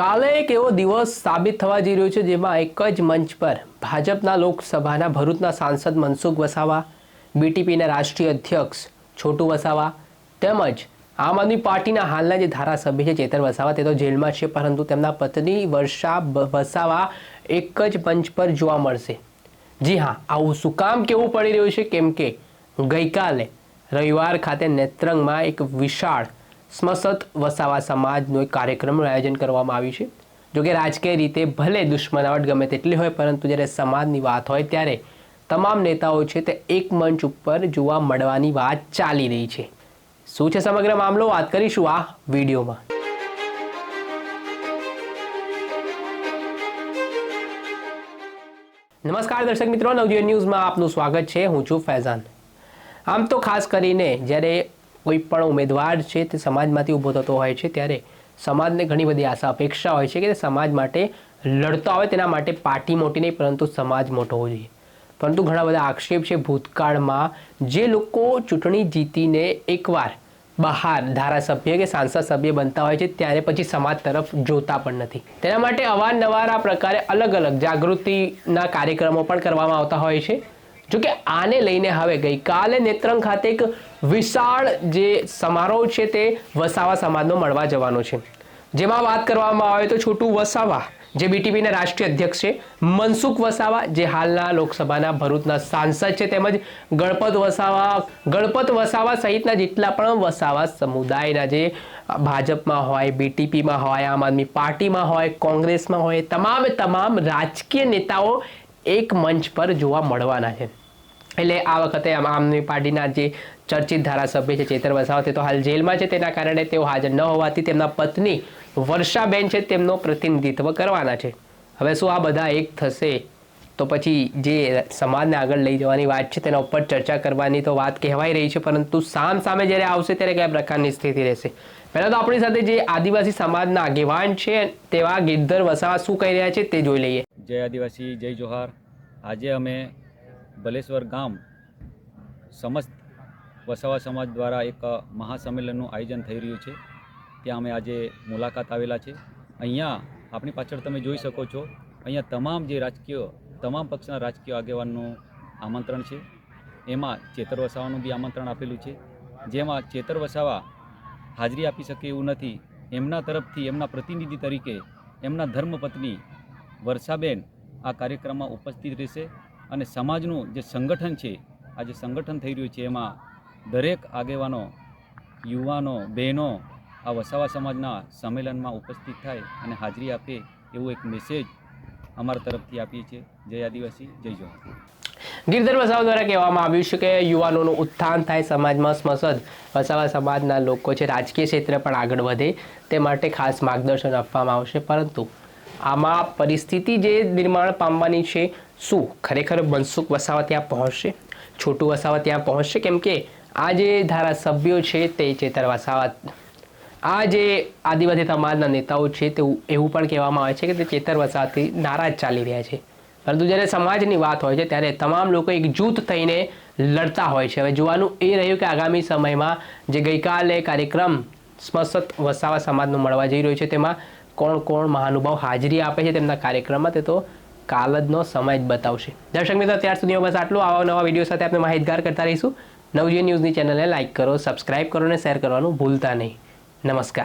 કાલે એક એવો દિવસ સાબિત થવા જઈ રહ્યો છે જેમાં એક જ મંચ પર ભાજપના લોકસભાના ભરૂચના સાંસદ મનસુખ વસાવા, બીટીપીના રાષ્ટ્રીય અધ્યક્ષ છોટુ વસાવા તેમજ આમ આદમી પાર્ટીના હાલના જે ધારાસભ્ય છે ચેતર વસાવા, તે તો જેલમાં છે, પરંતુ તેમના પત્ની વર્ષા વસાવા એક જ મંચ પર જોવા મળશે. જી હા, આવું શું કામ કેવું પડી રહ્યું છે? કેમ કે ગઈકાલે રવિવાર ખાતે નેત્રંગમાં એક વિશાળ સ્મસત વસાવા સમાજનો એક કાર્યક્રમનું આયોજન કરવામાં આવ્યું છે. જોકે રાજકીય રીતે ભલે દુશ્મનાવટ ગમે તેટલી હોય, પરંતુ જ્યારે સમાજની વાત હોય ત્યારે તમામ નેતાઓ છે તે એક મંચ ઉપર જોવા મળવાની વાત ચાલી રહી છે. શું છે સમગ્ર મામલો? વાત કરીશું આ વિડીયોમાં. નમસ્કાર દર્શક મિત્રો, નવજીવન ન્યૂઝમાં આપનું સ્વાગત છે. હું છું ફૈઝાન. આમ તો ખાસ કરીને જ્યારે કોઈ પણ ઉમેદવાર છે તે સમાજમાંથી ઊભો થતો હોય છે, ત્યારે સમાજને ઘણી બધી આશા, અપેક્ષા હોય છે કે સમાજ માટે લડતા હોય તેના માટે પાર્ટી મોટી નહીં, પરંતુ સમાજ મોટો હોવો જોઈએ. પરંતુ ઘણા બધા આક્ષેપ છે ભૂતકાળમાં, જે લોકો ચૂંટણી જીતીને એકવાર બહાર ધારાસભ્ય કે સાંસદ સભ્ય બનતા હોય છે, ત્યારે પછી સમાજ તરફ જોતા પણ નથી. તેના માટે અવારનવાર આ પ્રકારે અલગ અલગ જાગૃતિના કાર્યક્રમો પણ કરવામાં આવતા હોય છે. જો કે આને લઈને હવે ગઈકાલે નેત્રંગ ખાતે એક વિશાળ જે સમારોહ છે તે વસાવા સમાજનો મળવા જવાનો છે. જેમાં વાત કરવામાં આવે તો છોટું વસાવા, જે બીટીપીના રાષ્ટ્રીય અધ્યક્ષ છે, મનસુખ વસાવા, જે હાલના લોકસભાના ભરૂચના સાંસદ છે, તેમજ ગણપત વસાવા ગણપત વસાવા સહિતના જેટલા પણ વસાવા સમુદાયના જે ભાજપમાં હોય બીટીપીમાં હોય, આમ આદમી પાર્ટીમાં હોય, કોંગ્રેસમાં હોય તમામે તમામ રાજકીય નેતાઓ એક મંચ પર જોવા મળવાના છે. એટલે આ વખતે આમ આમની પાર્ટીના જે ચર્ચિત ધારાસભ્ય છે ચેતર વસાવા, તે તો હાલ જેલમાં છે. તેના કારણે તેઓ હાજર ન હોવાથી તેમના પત્ની વર્ષાબેન છે તેમનો પ્રતિનિધિત્વ કરવાના છે. હવે શું આ બધા એક થશે? તો પછી જે સમાજને આગળ લઈ જવાની વાત છે, તેના ઉપર ચર્ચા કરવાની તો વાત કહેવાય રહી છે, પરંતુ સામ સામે જ્યારે આવશે ત્યારે કયા પ્રકારની સ્થિતિ રહેશે? પહેલાં તો આપણી સાથે જે આદિવાસી સમાજના આગેવાન છે, તેવા ગિદ્ધર વસાવા શું કહી રહ્યા છે તે જોઈ લઈએ. જય આદિવાસી, જય જોહાર. આજે અમે બલેશ્વર ગામ સમસ્ત વસાવા સમાજ દ્વારા એક મહાસંમેલનનું આયોજન થઈ રહ્યું છે. ત્યાં અમે આજે મુલાકાત આવેલા છે. અહીંયા આપણી પાછળ તમે જોઈ શકો છો, અહીંયા તમામ જે રાજકીય, તમામ પક્ષના રાજકીય આગેવાનનું આમંત્રણ છે. એમાં ચેતર વસાવાનું બી આમંત્રણ આપેલું છે. જેમાં ચેતર વસાવા હાજરી આપી શકે એવું નથી. એમના તરફથી, એમના પ્રતિનિધિ તરીકે એમના ધર્મપત્ની વર્ષાબેન આ કાર્યક્રમમાં ઉપસ્થિત રહેશે. અને સમાજનું જે સંગઠન છે, આ જે સંગઠન થઈ રહ્યું છે, એમાં દરેક આગેવાનો, યુવાનો, બહેનો આ વસાવા સમાજના સંમેલનમાં ઉપસ્થિત થાય અને હાજરી આપે એવું એક મેસેજ અમારા તરફથી આપીએ છીએ. જય આદિવાસી, જય જોહાર ગિરધર વસાવા દ્વારા કહેવામાં આવ્યું છે કે યુવાનોનું ઉત્થાન થાય, સમાજમાં સ્મસદ વસાવા સમાજના લોકો છે, રાજકીય ક્ષેત્રે પણ આગળ વધે, તે માટે ખાસ માર્ગદર્શન આપવામાં આવશે. પરંતુ આમાં પરિસ્થિતિ જે નિર્માણ પામવાની છે શું? ખરેખર મનસુખ વસાવા ત્યાં પહોંચશે? છોટું વસાવા ત્યાં પહોંચશે? કેમ કે આ જે ધારાસભ્યો છે તે ચેતર વસાવા, આ જે આદિવાસી સમાજના નેતાઓ છે તેવું એવું પણ કહેવામાં આવે છે કે તે ચેતર વસાવાથી નારાજ ચાલી રહ્યા છે. પરંતુ જ્યારે સમાજની વાત હોય છે, ત્યારે તમામ લોકો એક જૂથ થઈને લડતા હોય છે. હવે જોવાનું એ રહ્યું કે આગામી સમયમાં જે ગઈકાલે કાર્યક્રમ સ્મસત વસાવા સમાજનો મળવા જઈ રહ્યો છે, તેમાં કોણ કોણ મહાનુભાવ હાજરી આપે છે તેમના કાર્યક્રમમાં, તે તો કાલજનો સમય જ બતાવશે. દર્શક મિત્રો, ત્યાર સુધીમાં બસ આટલું. આવા નવા વીડિયો સાથે આપણે માહિતગાર કરતા રહીશું. નવજીવન ન્યૂઝની ચેનલને લાઇક કરો સબસ્ક્રાઇબ કરો અને શેર કરવાનું ભૂલતા નહીં. નમસ્કાર.